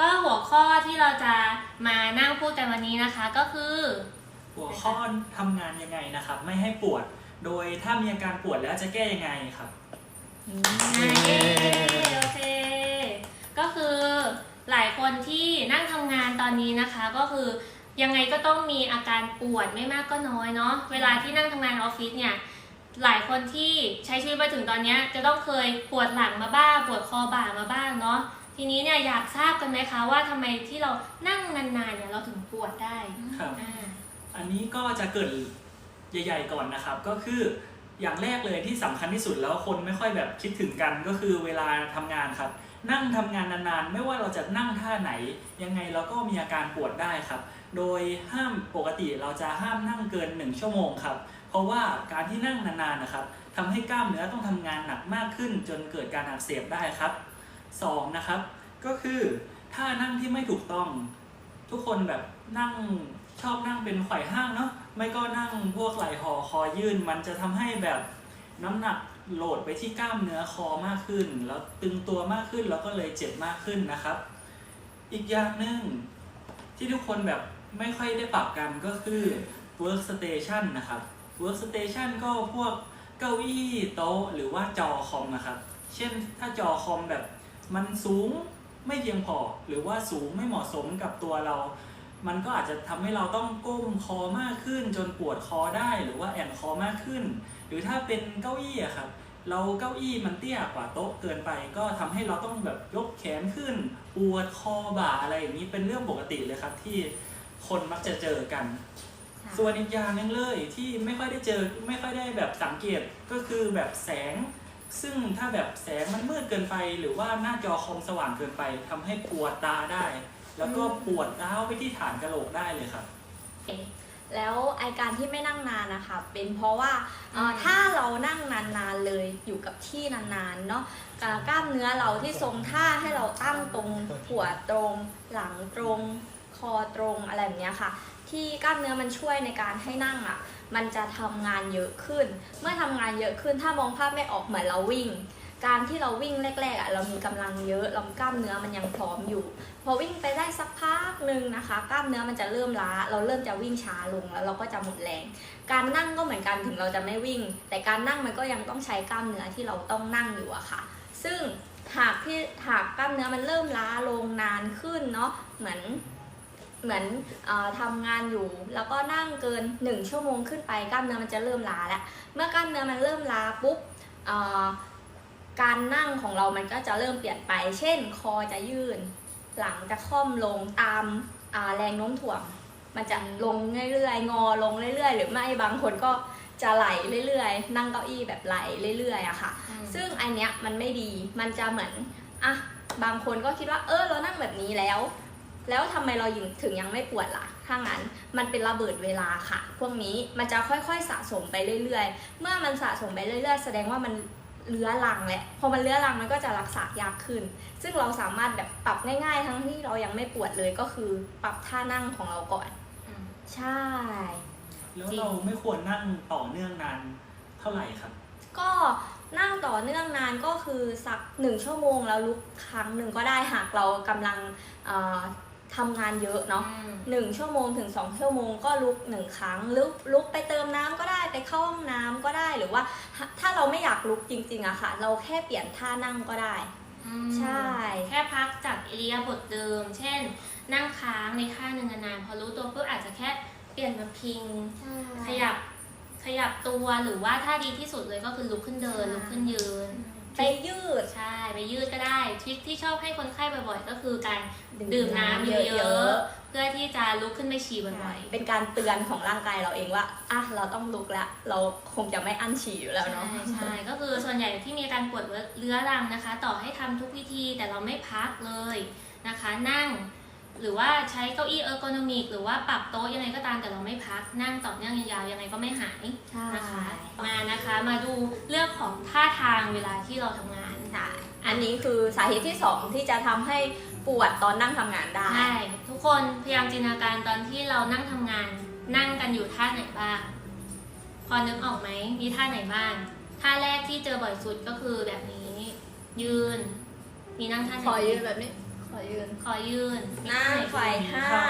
ก็หัวข้อที่เราจะมานั่งพูดกันวันนี้นะคะ ก็คือ หัวข้อทำงานยังไงนะครับ ไม่ให้ปวด โดยถ้ามีอาการปวดแล้วจะแก้ยังไงครับ อ่าเย้โอเค ก็คือหลายคนที่นั่งทำงานตอนนี้นะคะ ก็คือยังไงก็ต้องมีอาการปวดไม่มากก็น้อยเนาะเวลาที่นั่งทำงานออฟฟิศเนี่ยหลายคนที่ใช้ชีวิตมาถึงตอนเนี้ยจะต้องเคยปวดหลังมาบ้างปวดคอบ่ามาบ้างเนาะ ทีนี้เนี่ยอยากทราบกันไหมคะว่าทำไมที่เรานั่งนานๆเนี่ยเราถึงปวดได้ครับ อ่าอันนี้ก็จะเกิดใหญ่ๆก่อนนะครับ ก็คืออย่างแรกเลยที่สำคัญที่สุดแล้วคนไม่ค่อยแบบคิดถึงกันก็คือเวลาทำงานครับ นั่งทำงานนานๆ ไม่ว่าเราจะนั่งท่าไหน ยังไงเราก็มีอาการปวดได้ครับ โดยห้ามปกติเราจะห้ามนั่งเกิน 1 ชั่วโมงครับ เพราะว่าการที่นั่งนานๆนะครับทำให้กล้ามเนื้อต้องทำงานหนักมากขึ้น จนเกิดการอักเสบได้ครับ สองนะครับ ก็คือถ้านั่งที่ไม่ถูกต้อง ทุกคนแบบนั่งชอบนั่งเป็นไขว่ห้างเนาะไม่ก็นั่งพวกไหล่ห่อคอยื่น มันจะทำให้แบบน้ำหนักโหลดไปที่กล้ามเนื้อคอมากขึ้น แล้วตึงตัวมากขึ้นแล้วก็เลยเจ็บมากขึ้นนะครับ อีกอย่างหนึ่งที่ทุกคนแบบไม่ค่อยได้ปรับกันก็คือ workstation นะครับ workstation ก็พวกเก้าอี้โต๊ะหรือว่าจอคอมนะครับ เช่นถ้าจอคอมแบบ มันสูงไม่เพียงพอหรือว่าสูงไม่เหมาะสมกับตัวเรา มันก็อาจจะทำให้เราต้องก้มคอมากขึ้น จนปวดคอได้หรือว่าแอนคอมากขึ้น หรือถ้าเป็นเก้าอี้อะครับเราเก้าอี้มันเตี้ยกว่าโต๊ะเกินไป ก็ทำให้เราต้องแบบยกแขนขึ้น ปวดคอบ่าอะไรอย่างนี้เป็นเรื่องปกติเลยครับที่คนมักจะเจอกัน ส่วนอีกอย่างหนึงเลยที่ไม่ค่อยได้เจอไม่ค่อยได้แบบสังเกตก็คือแบบแสง ซึ่งถ้าแบบแสงมันมืดเกินไป หรือว่าหน้าจอคอมสว่างเกินไปทำให้ปวดตาได้ แล้วก็ปวดร้าวไปที่ฐานกระโหลกได้เลยครับแล้วไอการที่ไม่นั่งนานนะคะเป็นเพราะว่าเอ่อถ้าเรานั่งนานๆเลยอยู่กับที่นานๆเนาะอ่ากล้ามเนื้อเราที่ทรงท่าให้เราตั้งตรงหัวตรง หลังตรง คอตรงอะไรแบบเนี้ยค่ะ ที่กล้ามเนื้อมันช่วยในการให้นั่งอะ่ะ มันจะทำงานเยอะขึ้น เมื่อทำงานเยอะขึ้นถ้ามองภาพไม่ออกเหมือนเราวิ่ง การที่เราวิ่งแรกๆอะ่ะเรามีกำลังเยอะเรากล้ามเนื้อมันยังพร้อมอยู่ พอวิ่งไปได้สักพักหนึ่งนะคะ กล้ามเนื้อมันจะเริ่มล้า เราเริ่มจะวิ่งช้าลงแล้วเราก็จะหมดแรง การนั่งก็เหมือนกันถึงเราจะไม่วิ่ง แต่การนั่งมันก็ยังต้องใช้กล้ามเนื้อที่เราต้องนั่งอยู่อะค่ะ ซึ่งหากที่หากกล้ามเนื้อมันเริ่มล้าลงนานขึ้นเนาะเหมือน เหมือนเออทำงานอยู่ แล้วก็นั่งเกิน 1 ชั่วโมงขึ้นไปกล้ามเนื้อมันจะเริ่มล้าแล้ว เมื่อกล้ามเนื้อมันเริ่มล้าปุ๊บเอ่อการนั่งของเรามันก็จะเริ่มเปลี่ยนไป เช่น คอจะยื่นหลังจะค่อมลงตามอ่าแรงโน้มถ่วง มันจะลงเรื่อยๆ งอลงเรื่อยๆ หรือไม่บางคนก็จะไหลเรื่อยๆ นั่งเก้าอี้แบบไหลเรื่อยๆอะค่ะ ซึ่งอันเนี้ยมันไม่ดี มันจะเหมือน อะ บางคนก็คิดว่า เออ เรานั่งแบบนี้แล้ว แล้วทำไมเราถึงยังไม่ปวดล่ะ ถ้างั้นมันเป็นระเบิดเวลาค่ะ พวกนี้มันจะค่อยๆสะสมไปเรื่อยๆ เมื่อมันสะสมไปเรื่อย ๆ แสดงว่ามันเลื้อรังแหละ พอมันเลื้อรังมันก็จะรักษายากขึ้น ซึ่งเราสามารถแบบปรับง่ายๆ ทั้งที่เรายังไม่ปวดเลยก็คือปรับท่านั่งของเราก่อนอืมใช่ แล้วเราไม่ควรนั่งต่อเนื่องนานเท่าไหร่ครับ ก็นั่งต่อเนื่องนานก็คือสักหนึ่งชั่วโมงแล้วลุกครั้งหนึ่งก็ได้หากเรากำลังเอ่อ ทำงานเยอะเนาะอืมหนึ่งชั่วโมงถึงสองชั่วโมงก็ลุกหนึ่งครั้งลุกลุกไปเติมน้ำก็ได้ไปเข้าห้องน้ำก็ได้หรือว่า ถ้าเราไม่อยากลุกจริงๆอะค่ะ เราแค่เปลี่ยนท่านั่งก็ได้ใช่ แค่พักจากอิริยาบถเดิม เช่น นั่งค้างในท่าหนึ่งนานๆพอรู้ตัวปุ๊บอาจจะแค่เปลี่ยนมาพิง ขยับขยับตัวหรือว่าถ้าดีที่สุดเลยก็คือลุกขึ้นเดินใช่ลุกขึ้นยืน ไปยืดใช่ไปยืดก็ได้ทริคที่ชอบให้คนไข้บ่อยๆ ก็คือการดื่มน้ำเยอะๆ เพื่อที่จะลุกขึ้นไปฉี่บ่อยเป็นการเตือนของร่างกายเราเองว่าอะเราต้องลุกแล้วเราคงจะไม่อั้นฉี่อยู่ๆแล้วเนาะใช่ใช่ก็คือส่วนใหญ่ที่มีอาการปวดเรื้อรังนะคะ ต่อให้ทำทุกวิธีแต่เราไม่พักเลยนะคะ นั่ง หรือว่าใช้เก้าอี้เออร์โกนอมิก หรือว่าปรับโต๊ะยังไงก็ตามแต่เราไม่พักนั่งต่อเนื่องยาวๆยังไงก็ไม่หายใช่นะคะมานะคะมาดูเรื่องของท่าทางเวลาที่เราทำงานใช่อันนี้คือสาเหตุที่สองที่จะทำให้ปวดตอนนั่งทำงานได้ใช่ทุกคนพยายามจินตนาการตอนที่เรานั่งทำงาน นั่งกันอยู่ท่าไหนบ้างพอนึกออกไหมมีท่าไหนบ้างท่าแรกที่เจอบ่อยสุดก็คือแบบนี้ ยืน มีนั่งท่าไหนขอยืนแบบนี้ข ออยืนคอยืนนั่งไขว่ห้าท่า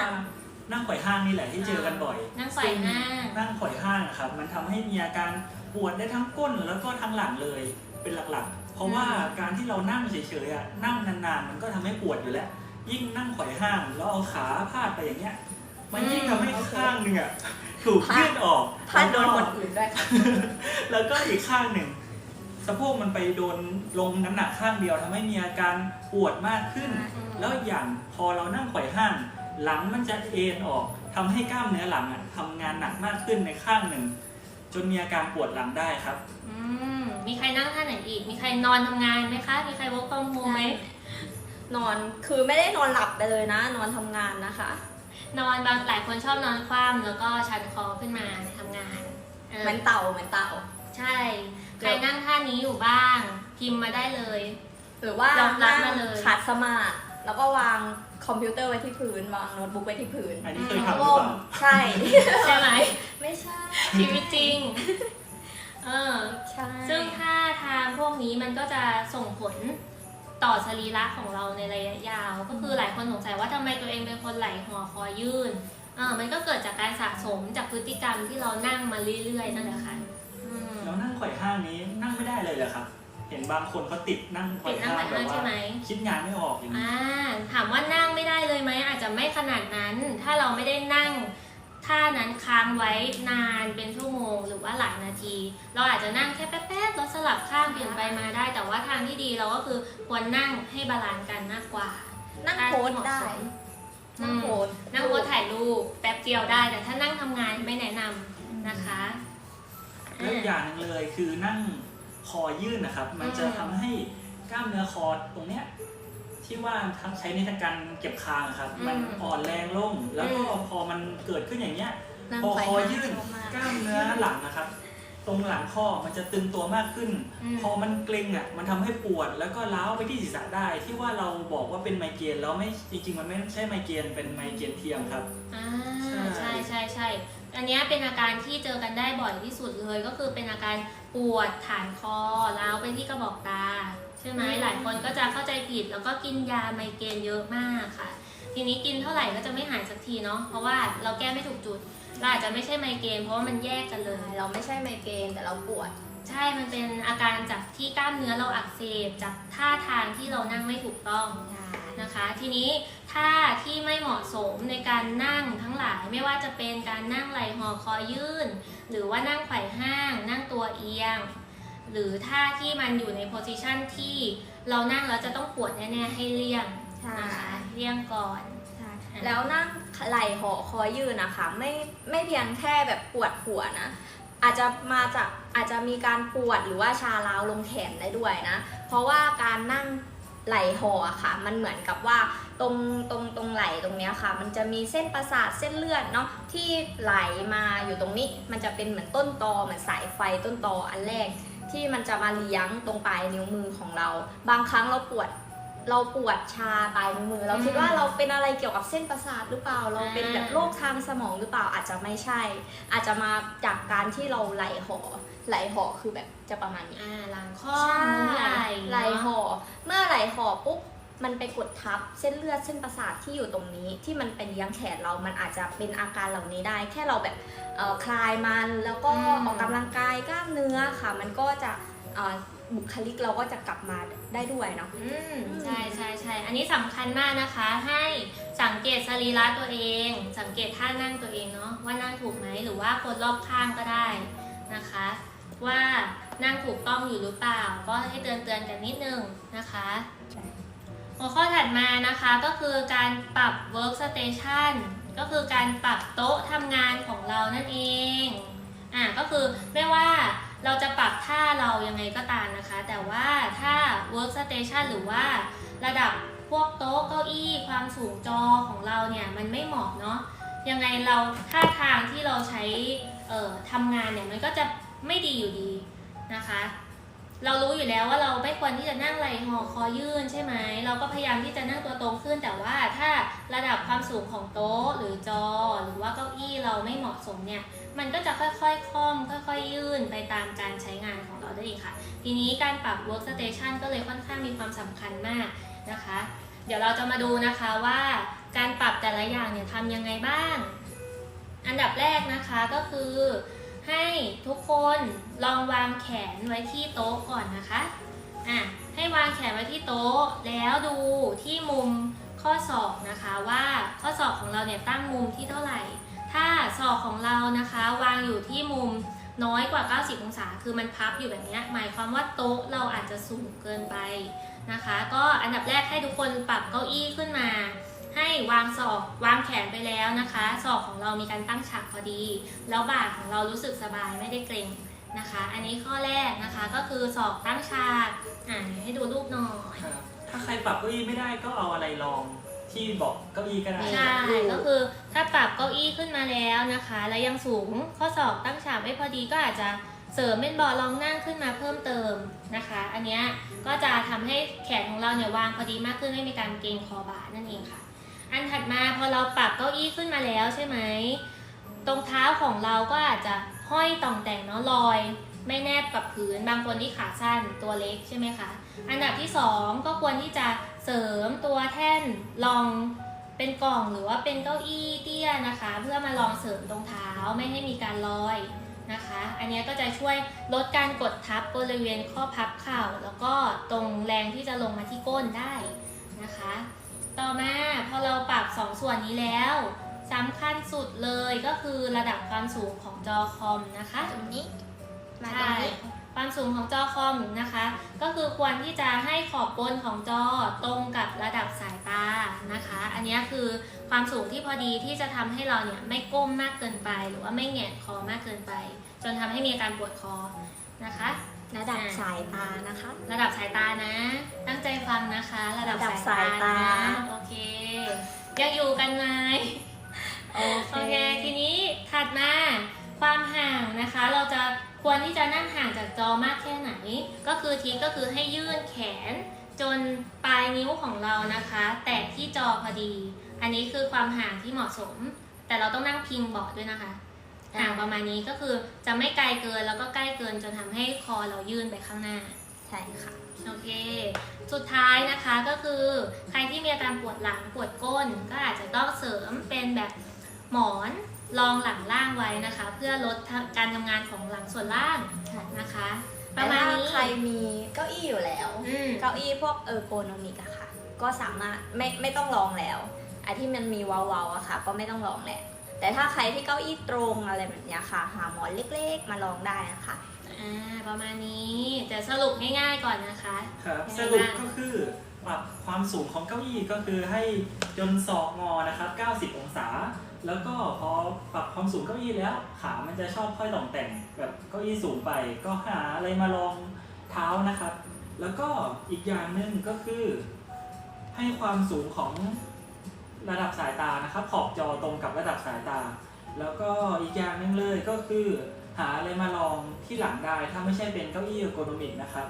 นั่งไขว่ห้างนี่แหละที่เจอกันบ่อย นั่งไขว่ห้างซึ่นั่งไขว่ห้างอะครับ มันทำให้มีอาการปวดได้ทั้งก้นแล้วก็ทั้งหลังเลย เป็นหลักๆ เพราะว่าการที่เรานั่งเฉยๆอะนั่งนานๆ มันก็ทำให้ปวดอยู่แล้ว ยิ่งนั่งไขว่ห้างแล้วเอาขาพาดไปอย่างเงี้ย มันยิ่งทำให้ข้างหนึ่งอะถูกยืดออกพันโดนแล้วคก็นอื่นด้วยค่ะแล้วก็อีกข้างหนึ่ง สะโพกมันไปโดนลงน้ำหนักข้างเดียวทำให้มีอาการปวดมากขึ้นอืมแล้วอย่างพอเรานั่งไขว่ห้าง หลังมันจะเอ็นออกทำให้กล้ามเนื้อหลังอะทำงานหนักมากขึ้นในข้างหนึ่ง จนมีอาการปวดหลังได้ครับ อืมมีใครนั่งท่าไหนอีก มีใครนอนทำงานไหมคะ มีใคร work from home ไหมนอนคือไม่ได้นอนหลับไปเลยนะ นอนทำงานนะคะ นอนบางหลายคนชอบนอนคว่ำแล้วก็ชันคอขึ้นมาในทำงานเออเหมือนเต่าเหมือนเต่า ใช่ ใครนั่งท่านี้อยู่บ้างพิมพ์มาได้เลย หรือว่ายอมรับนั่งมาเลย ขัดสมาธิแล้วก็วางคอมพิวเตอร์ไว้ที่พื้น วางโน้ตบุ๊กไว้ที่พื้นอันนี้เคยทำหรือโล่เปงล่า ใช่ ใช่ไหม ไม่ใช่ ชีวิตจริง เออ ใช่ ซึ่งท่าทางพวกนี้มันก็จะส่งผลต่อสรีระของเราในระยะยาว ก็คือหลายคนสงสัยว่าทำไมตัวเองเป็นคนไหลหัวคอยื่นเออมันก็เกิดจากการสะสมจากพฤติกรรมที่เรานั่งมาเรื่อยๆนั่นแหละค่ะอืม แล้วนั่งไขว่ห้างนี้นั่งไม่ได้เลยเหรอครับ เห็นบางคนเขาติดนั่งไขว่ติดนั่งห้างไขว่แบบห้างใช่ว่าไหมคิดงานไม่ออกอย่างนี้อ่าถามว่านั่งไม่ได้เลยไหมอาจจะไม่ขนาดนั้น ถ้าเราไม่ได้นั่งท่านั้นค้างไว้นานเป็นชั่วโมงหรือว่าหลายนาที เราอาจจะนั่งแค่แป๊บๆแล้วสลับข้างเปลี่ยนไปมาได้ แต่ว่าทางที่ดีเราก็คือควรนั่งให้บาลานซ์กันมากกว่า นั่งโพสต์ได้นั่งโพสต์นั่งโพสถ่ายรูปแป๊บเดียวได้ แต่ถ้านั่งทำงานไม่แนะนำนะคะ แล้วอีกอย่างหนึงเลยคือนั่งคอยื่นนะครับ มันจะอืมทำให้กล้ามเนื้อคอตรงเนี้ยที่ว่าทั้งใช้ในการเก็บคางอะครับมันอ่อนแรงลง แล้วก็พอมันเกิดขึ้นอย่างเงี้ย นั่งพอไขว่คอห้างยื่นชอบมาก กล้ามเนื้อหลังนะครับ ตรงหลังข้อมันจะตึงตัวมากขึ้น อืม พอมันเกร็งอะมันทำให้ปวดแล้วก็ล้าวไปที่ศีรษะได้ ที่ว่าเราบอกว่าเป็นไมเกรนแล้วไม่จริงๆ มันไม่ใช่ไมเกรนเป็นไมเกรนเทียมครับ อ่าใช่ใช่ใช่ใช่ อันเนี้ยเป็นอาการที่เจอกันได้บ่อยที่สุดเลย ก็คือเป็นอาการปวดฐานคอล้าวไปที่กระบอกตา ใช่ไหมอืมหลายคนก็จะเข้าใจผิดแล้วก็กินยาไมเกรนเยอะมากค่ะ ทีนี้กินเท่าไหร่ก็จะไม่หายสักทีเนาะเพราะว่าเราแก้ไม่ถูกจุดเราอาจจะไม่ใช่ไมเกรนเพราะว่ามันแยกกันเลย เราไม่ใช่ไมเกรนแต่เราปวด ใช่มันเป็นอาการจากที่กล้ามเนื้อเราอักเสบจากท่าทางที่เรานั่งไม่ถูกต้องนะคะ ทีนี้ ท่าที่ไม่เหมาะสมในการนั่งทั้งหลายไม่ว่าจะเป็นการนั่งไหล่ห่อคอยื่น หรือว่านั่งไขว่ห้าง นั่งตัวเอียง หรือท่าที่มันอยู่ในโพสิชันที่เรานั่งแล้วจะต้องปวดแน่ๆให้เลี่ยงใช่นะคะเลี่ยงก่อนใช่แล้วนั่งไหล่ห่อคอยืนนะคะไม่ไม่เพียงแค่แบบปวดหัวนะอาจจะมาจากอาจจะมีการปวดหรือว่าชาล้าวลงแขนได้ด้วยนะ เพราะว่าการนั่ง ไหลห่อค่ะ มันเหมือนกับว่าตรงตรงตรงไหลตรงเนี้ยค่ะ มันจะมีเส้นประสาทเส้นเลือดเนาะที่ไหลมาอยู่ตรงนี้ มันจะเป็นเหมือนต้นตอเหมือนสายไฟต้นตออันแรก ที่มันจะมาเลี้ยงตรงปลายนิ้วมือของเรา บางครั้งเราปวด เราปวดชาปลายนิ้วมือ เราคิดว่าเราเป็นอะไรเกี่ยวกับเส้นประสาทหรือเปล่า เราเป็นแบบโรคทางสมองหรือเปล่าอาจจะไม่ใช่ อาจจะมาจากการที่เราไหลห่อไหลห่อคือแบบจะประมาณนี้อ่าหลังข้อใช่มือไหล่ไหลเนาะห่อเมื่อไหลห่อปุ๊บมันไปกดทับเส้นเลือดเส้นประสาทที่อยู่ตรงนี้ที่มันเป็นเลี้ยงแขนเรา มันอาจจะเป็นอาการเหล่านี้ได้ แค่เราแบบเอ่อคลายมันแล้วก็ออกกำลังกายกล้ามเนื้อค่ะ มันก็จะเอ่อ บุคลิกเราก็จะกลับมาได้ด้วยเนาะ อืมใช่ใช่ใช่อันนี้สำคัญมากนะคะ ให้สังเกตสรีระตัวเอง สังเกตท่านั่งตัวเองเนาะว่านั่งถูกไหมหรือว่าคนรอบข้างก็ได้นะคะ ว่านั่งถูกต้องอยู่หรือเปล่า ก็ให้เตือนเตือนๆกันนิดนึงนะคะหัวข้อถัดมานะคะก็คือการปรับ workstation ก็คือการปรับโต๊ะทำงานของเรานั่นเองอะก็คือไม่ว่า เราจะปรับท่าเรายังไงก็ตามนะคะ แต่ว่าถ้า workstation หรือว่าระดับพวกโต๊ะเก้าอี้ความสูงจอของเราเนี่ยมันไม่เหมาะเนาะยังไงเราท่าทางที่เราใช้เอ่อทำงานเนี่ยมันก็จะไม่ดีอยู่ดีนะคะ เรารู้อยู่แล้วว่าเราไม่ควรที่จะนั่งไหลหอคอยื่นใช่ไหมเราก็พยายามที่จะนั่งตัวตรงขึ้น แต่ว่าถ้าระดับความสูงของโต๊ะหรือจอ หรือว่าเก้าอี้เราไม่เหมาะสมเนี่ย มันก็จะค่อยๆคล่อมค่อยๆยื่นไปตามการใช้งานของเราได้เองค่ะ ทีนี้การปรับ workstation ก็เลยค่อนข้างมีความสำคัญมากนะคะ เดี๋ยวเราจะมาดูนะคะว่าการปรับแต่ละอย่างเนี่ยทำยังไงบ้าง อันดับแรกนะคะก็คือให้ทุกคนลองวางแขนไว้ที่โต๊ะก่อนนะคะอะให้วางแขนไว้ที่โต๊ะแล้วดูที่มุมข้อศอกนะคะว่าข้อศอกของเราเนี่ยตั้งมุมที่เท่าไหร่ ถ้าศอกของเรานะคะ วางอยู่ที่มุมน้อยกว่า 90 องศา คือมันพับอยู่แบบนี้ หมายความว่าโต๊ะเราอาจจะสูงเกินไปนะคะ ก็อันดับแรกให้ทุกคนปรับเก้าอี้ขึ้นมา ให้วางศอกวางแขนไปแล้วนะคะ ศอกของเรามีการตั้งฉากพอดี แล้วบ่าของเรารู้สึกสบายไม่ได้เกร็งนะคะ อันนี้ข้อแรกนะคะก็คือศอกตั้งฉาก อ่าให้ดูรูปหน่อย ถ้าใครปรับเก้าอี้ไม่ได้ก็เอาอะไรรอง ที่เบอกเก้าอี้ก็ได้ ใช่ ก็คือถ้าปรับเก้าอี้ขึ้นมาแล้วนะคะ แล้วยังสูงข้อศอกตั้งฉากไม่พอดีก็อาจจะเสริมเป็นเบาะรองนั่งขึ้นมาเพิ่มเติมนะคะ อันเนี้ยก็จะทำให้แขนของเราเนี่ยวางพอดีมากขึ้นไม่มีการเกร็งคอบ่านั่นเองค่ะ อันถัดมาพอเราปรับเก้าอี้ขึ้นมาแล้วใช่ไหมตรงเท้าของเราก็อาจจะห้อยต่องแต่งเนาะลอย ไม่แนบกับพื้นบางคนที่ขาสั้นตัวเล็กใช่ไหมคะ อันดับที่สองก็ควรที่จะ เสริมตัวแท่นรองเป็นกล่องหรือว่าเป็นเก้าอี้เตี้ยนะคะ เพื่อมาลองเสริมตรงเท้าไม่ให้มีการลอยนะคะ อันเนี้ยก็จะช่วยลดการกดทับบริเวณข้อพับเข่า แล้วก็ตรงแรงที่จะลงมาที่ก้นได้นะคะ ต่อมาพอเราปรับสองส่วนนี้แล้วสำคัญสุดเลยก็คือระดับความสูงของจอคอมนะคะตรงนี้มาตรใช่งนี้ ความสูงของจอคอมนะคะ ก็คือควรที่จะให้ขอบบนของจอตรงกับระดับสายตานะคะ อันนี้คือความสูงที่พอดีที่จะทำให้เราเนี่ยไม่ก้มมากเกินไป หรือว่าไม่แหงนคอมากเกินไป จนทำให้มีอาการปวดคอนะคะ ระดับสายตานะคะ ระดับสายตานะ ตั้งใจฟังนะคะ ระดับระดับสายตาสายตานะโอเคยังอยู่กันไหมโอโอเคทีนี้ถัดมาความห่างนะคะเราจะ ควรที่จะนั่งห่างจากจอมากแค่ไหน ก็คือทีก็คือให้ยื่นแขน จนปลายนิ้วของเรานะคะ แตะที่จอพอดี อันนี้คือความห่างที่เหมาะสม แต่เราต้องนั่งพิงเบาะด้วยนะคะ ห่างประมาณนี้ก็คือจะไม่ไกลเกินแล้วก็ใกล้เกินจนทำให้คอเรายื่นไปข้างหน้า ใช่ค่ะโอเค สุดท้ายนะคะก็คือใครที่มีอาการปวดหลังปวดก้น ก็อาจจะต้องเสริมเป็นแบบหมอน รองหลังล่างไว้นะคะ เพื่อลดการทำงานของหลังส่วนล่างใช่นะคะปแต่ระมาณถ้านี้ใครมีเก้าอี้อยู่แล้วอืมเก้าอี้พวกเออร์โกนอมิกอะค่ะ ก็สามารถไม่ไม่ต้องลองแล้วไอ้ที่มันมีเวาวๆอะค่ะ ก็ไม่ต้องลองแหละแต่ถ้าใครที่เก้าอี้ตรงอะไรแบบเนี้ยค่ะ หาหมอนเล็กๆ มาลองได้นะคะอ่าประมาณนี้แต่สรุปง่ายๆก่อนนะคะครับยังไงสรุปบ้างก็คือปรับความสูงของเก้าอี้ก็คือให้จนศอกงอนะครับ 90 องศา แล้วก็พอปรับความสูงเก้าอี้แล้ว ขามันจะชอบค่อยต่องแต่งแบบเก้าอี้สูงไป ก็หาอะไรมารองเท้านะครับ แล้วก็อีกอย่างหนึ่งก็คือ ให้ความสูงของระดับสายตานะครับ ขอบจอตรงกับระดับสายตา แล้วก็อีกอย่างหนึ่งเลยก็คือ หาอะไรมาลองที่หลังได้ถ้าไม่ใช่เป็นเก้าอี้อโกนมิกนะครับ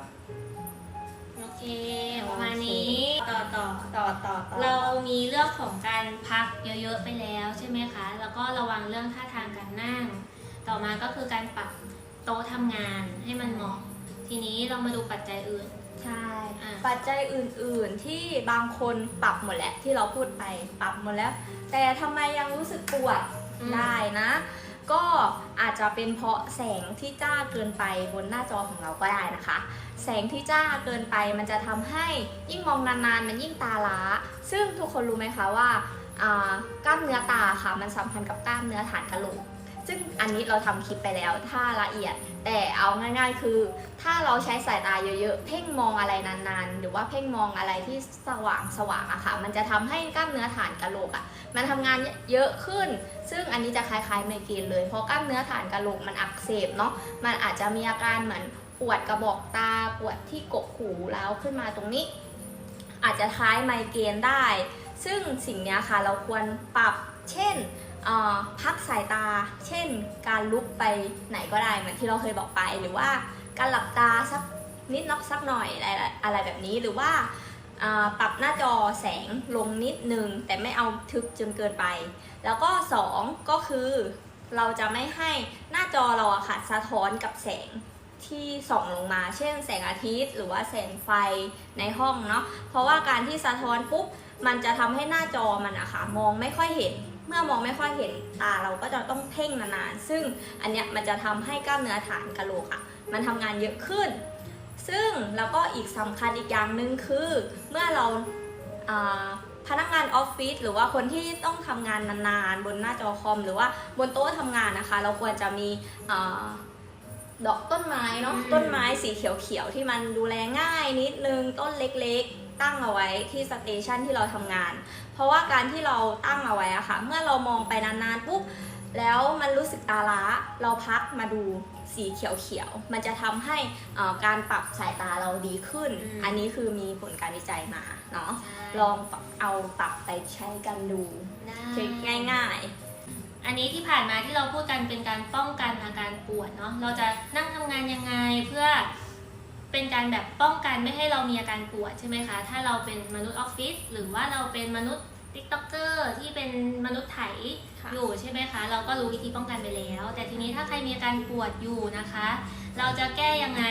ประมาณนี้ต่อต่อต่อต่อต่อเรามีเรื่องของการพักเยอะๆไปแล้วใช่ไหมคะ แล้วก็ระวังเรื่องท่าทางการนั่ง ต่อมาก็คือการปรับโต๊ะทำงานให้มันเหมาะ ทีนี้เรามาดูปัจจัยอื่น ใช่อะปัจจัยอื่นๆที่บางคนปรับหมดแล้วที่เราพูดไปปรับหมดแล้ว แต่ทำไมยังรู้สึกปวดอืมได้นะ ก็อาจจะเป็นเพราะแสงที่จ้าเกินไปบนหน้าจอของเราก็ได้นะคะ แสงที่จ้าเกินไปมันจะทำให้ยิ่งมองนานๆ มันยิ่งตาล้า ซึ่งทุกคนรู้ไหมคะว่ากล้ามเนื้อตาค่ะมันสัมพันธ์กับกล้ามเนื้อฐานกระโหลก ซึ่งอันนี้เราทำคลิปไปแล้วถ้าละเอียด แต่เอาง่าย ๆ คือ ถ้าเราใช้สายตาเยอะๆ เพ่งมองอะไรนานๆ หรือว่าเพ่งมองอะไรที่สว่างสว่างอะค่ะ มันจะทำให้กล้ามเนื้อฐานกะโหลกอะมันทำงานเยอะขึ้น ซึ่งอันนี้จะคล้ายๆไมเกรนเลย เพราะกล้ามเนื้อฐานกะโหลกมันอักเสบเนาะ มันอาจจะมีอาการเหมือนปวดกระบอกตา ปวดที่กกหูแล้วขึ้นมาตรงนี้ อาจจะคล้ายไมเกรนได้ ซึ่งสิ่งนี้ค่ะเราควรปรับ เช่น พักสายตา เช่น การลุกไปไหนก็ได้เหมือนที่เราเคยบอกไป หรือว่าการหลับตาสักนิดนอกสักหน่อยอะไรอะไรแบบนี้หรือว่าปรับหน้าจอแสงลงนิดนึง แต่ไม่เอาทึบจนเกินไป แล้วก็สองก็คือเราจะไม่ให้หน้าจอเราอะค่ะสะท้อนกับแสงที่ส่องลงมา เช่น แสงอาทิตย์ หรือว่าแสงไฟในห้องเนาะเพราะว่าการที่สะท้อนปุ๊บมันจะทำให้หน้าจอมันอะค่ะมองไม่ค่อยเห็น เมื่อมองไม่ค่อยเห็นตาเราก็จะต้องเพ่งนานๆ ซึ่งอันเนี้ยมันจะทำให้กล้ามเนื้อฐานกะโหลกอะมันทำงานเยอะขึ้น ซึ่งแล้วก็อีกสำคัญอีกอย่างหนึ่งคือ เมื่อเราพนักงานออฟฟิศหรือว่าคนที่ต้องทำงานนานๆ บนหน้าจอคอม หรือว่าบนโต๊ะทำงานนะคะ เราควรจะมีอดอกต้นไม้เนาะต้นไม้สีเขียวๆที่มันดูแลง่ายนิดนึงต้นเล็กๆ ตั้งเอาไว้ที่สเตชันที่เราทำงาน เพราะว่าการที่เราตั้งเอาไว้อะค่ะ เมื่อเรามองไปนานๆปุ๊บแล้วมันรู้สึกตาล้าเราพักมาดูสีเขียวๆ มันจะทำให้เอ่อการปรับสายตาเราดีขึ้นอืมอันนี้คือมีผลการวิจัยมาเนาะใช่ลองเอาปรับไปใช้กันดูได้เทคง่ายอันนี้ที่ผ่านมาที่เราพูดกันเป็นการป้องกันอาการปวดเนาะ เราจะนั่งทำงานยังไงเพื่อ เป็นการแบบป้องกันไม่ให้เรามีอาการปวดใช่ไหมคะ ถ้าเราเป็นมนุษย์ออฟฟิศหรือว่าเราเป็นมนุษย์ติ๊กต็อกเกอร์ที่เป็นมนุษย์ไถค่ะอยู่ใช่ไหมคะ เราก็รู้วิธีป้องกันไปแล้ว แต่ทีนี้ถ้าใครมีอาการปวดอยู่นะคะ เราจะแก้ยังไง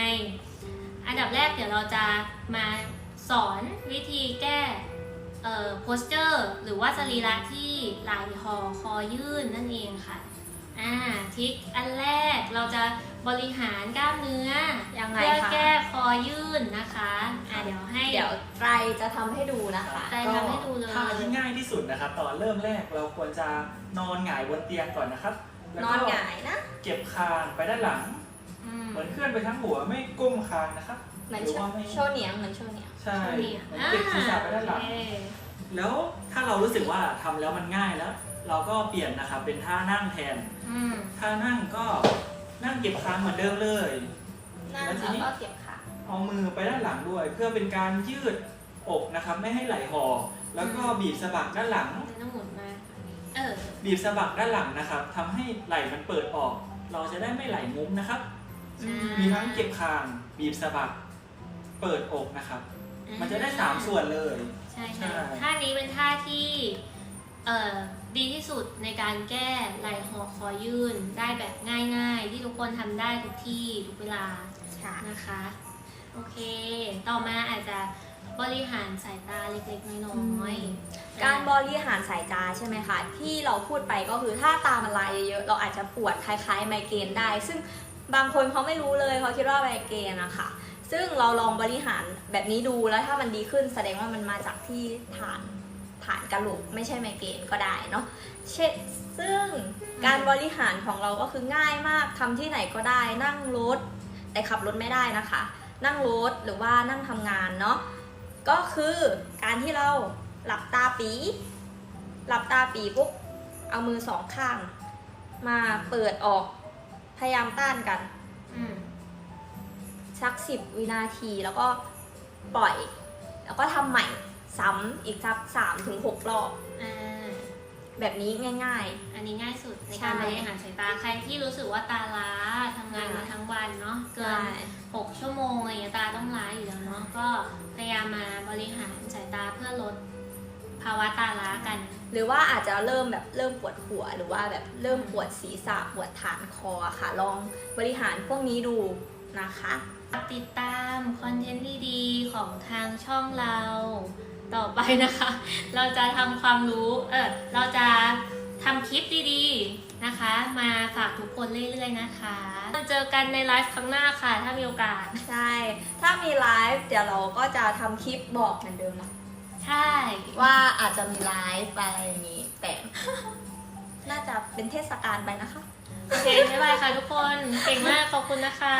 อันดับแรกเดี๋ยวเราจะมาสอนวิธีแก้เอ่อ posture หรือว่าสรีระที่ไหล่หอคอยื่นนั่นเองค่ะอ่าทริคอันแรกเราจะ บริหารกล้ามเนื้อยังไงเพื่อคะ แก้คอยื่นนะคะอ่าเดี๋ยวให้ๆเดี๋ยวไตรจะทำให้ดูนะคะไตร ทำให้ดูเลย ท่าที่ง่ายที่สุดนะครับ ตอนเริ่มแรกเราควรจะนอนหงายบนเตียงก่อนนะครับ แล้วนก็อนหงายนะ เก็บคางไปด้านหลัง อืม เหมือนเคลื่อนไปทั้งหัวไม่ก้มคางนะครับ เหมือนหรือว่าไม่ โชว์เหนียงเหมือนโชว์เหนียง ใช่นี่เหมือนเก็บศีรษะไปด้านหลังโอเคแล้วถ้าเรารู้สึกว่าทำแล้วมันง่ายแล้ว เราก็เปลี่ยนนะครับเป็นท่านั่งแทนอืมท่านั่งก็ นั่งเก็บคางเหมือนเดิมเลย นั่งแล้วทีแล้วนี้ ก็เก็บขาเอามือไปด้านหลังด้วย เพื่อเป็นการยืดอกนะครับ ไม่ให้ไหลห่อแล้วก็บีบสะบักด้านหลังไม่ต้องหมุนมาเออ บีบสะบักด้านหลังนะครับทำให้ไหล่มันเปิดออก เราจะได้ไม่ไหลงุ้มนะครับ ใช่ มีทั้งเก็บคาง บีบสะบัก เปิดอกนะครับ มันจะได้สามส่วนเลย ใช่ใช่ ใช่ท่านี้เป็นท่าที่เอ่อดีที่สุดในการแก้ไหล่หอคอยื่นได้แบบง่ายๆที่ทุก คนทำได้ทุกที่ทุกเวลาค่ะนะคะ โอเค ต่อมาอาจจะบริหารสายตาเล็กๆน้อยๆการบริหารสายตาใช่ไหมคะ ที่เราพูดไปก็คือถ้าตามันลายเยอะๆเราอาจจะปวดคล้ายๆไมเกรนได้ ซึ่งบางคนเขาไม่รู้เลยเขาคิดว่าไมเกรนนะคะซึ่งเราลองบริหารแบบนี้ดูแล้วถ้ามันดีขึ้นแสดงว่ามันมาจากที่ฐาน ฐานกระโหลกไม่ใช่ไมเกรนก็ได้เนาะเช่นซึ่งการบริหารของเราก็คือง่ายมากทำที่ไหนก็ได้นั่งรถ แต่ขับรถไม่ได้นะคะ นั่งรถหรือว่านั่งทำงานเนาะก็คือการที่เราหลับตาปี หลับตาปีปุ๊บเอามือสองข้าง มาเปิดออกพยายามต้านกันอืมสักสิบวินาทีแล้วก็ปล่อย แล้วก็ทำใหม่ ซ้ำอีกสักสามถึงหกรอบ อ่า แบบนี้ง่าย อันนี้ง่ายสุดในใช่การบริหารสายตา ใครที่รู้สึกว่าตาล้าทำงานมาทั้งวันเนาะ ๆเกิน 6 ชั่วโมงอะไรอย่างเงี้ยตาต้องล้าอยู่แล้วเนาะ ก็พยายามมาบริหารสายตาเพื่อลดภาวะตาล้ากัน หรือว่าอาจจะเริ่มแบบเริ่มปวดหัว หรือว่าแบบเริ่มปวดศีรษะปวดฐานคอค่ะ ลองบริหารพวกนี้ดูนะคะ ติดตามคอนเทนต์ดีๆของทางช่องเรา ต่อไปนะคะ เราจะทำความรู้เออเราจะทำคลิปดีๆนะคะ มาฝากทุกคนเรื่อยๆนะคะเจอกันในไลฟ์ครั้งหน้าค่ะ ถ้ามีโอกาส ใช่ ถ้ามีไลฟ์เดี๋ยวเราก็จะทำคลิปบอกเหมือนเดิมนะใช่ ว่าอาจจะมีไลฟ์ไปอะไรอย่างนี้ แต่ น่าจะเป็นเทศกาลไปนะคะ โอเค บ๊ายบายค่ะทุกคน เก่งมาก ขอบคุณนะคะ